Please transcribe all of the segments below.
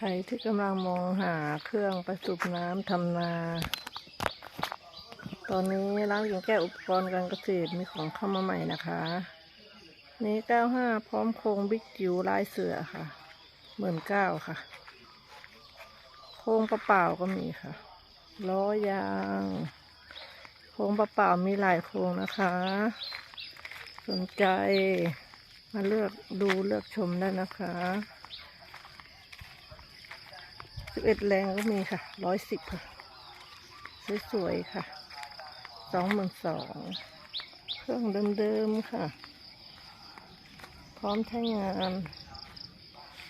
ใครที่กำลังมองหาเครื่องประสูบน้ำทำนา ตอนนี้ร้านหญิงแก้วอุปกรณ์การเกษตรมีของเข้ามาใหม่นะคะ นี้95พร้อมโครงบิ๊กจิ๋วลายเสือค่ะหมื่นเก้าค่ะ โครงกระเปล่าก็มีค่ะ ล้อยาง โครงกระเปล่ามีหลายโครงนะคะ สนใจมาเลือกดูเลือกชมได้นะคะ สิบเอ็ดแรงก็มีค่ะร้อยสิบค่ะ สวยๆค่ะสองหมื่นสองเครื่องเดิมๆค่ะ พร้อมใช้งาน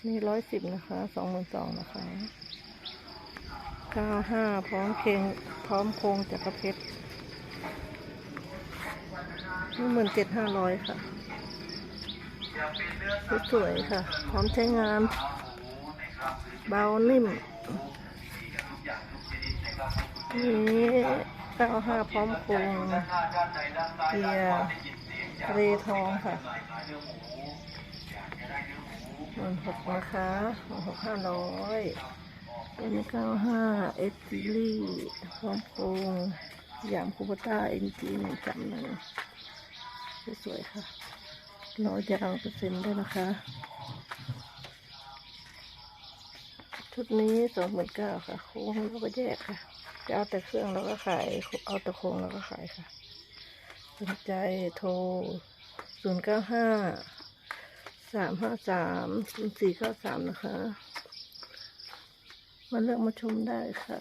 มีร้อยสิบนะคะสองหมื่นสองนะคะเก้าห้าพร้อมเพงพร้อมโครงจักรเพชรนี่หมื่นเจ็ดห้าร้อยค่ะ สวยๆค่ะ พร้อมใช้งาน เบานิ่มนี่เก้าห้าพร้อมโครงเกียร์เรทองค่ะมื่นหกนะคะหมื่นหกห้าร้อยเป็นเก้าห้าเอสซีรีพร้อมโครงยามคูปต้าเอ็นจีหนึ่งจำนึ่งสวยๆค่ะร้อยยางเปอร์เซ็นต์ได้นะคะ ชุดนี้สองหมื่นเก้าค่ะ โค้งแล้วก็แยกค่ะ จะเอาแต่เครื่องแล้วก็ขาย เอาแต่โค้งแล้วก็ขายค่ะ สนใจโทรศูนย์เก้าห้าสามห้าสามศูนย์สี่เก้าสามนะคะ มาเลือกมาชมได้ค่ะ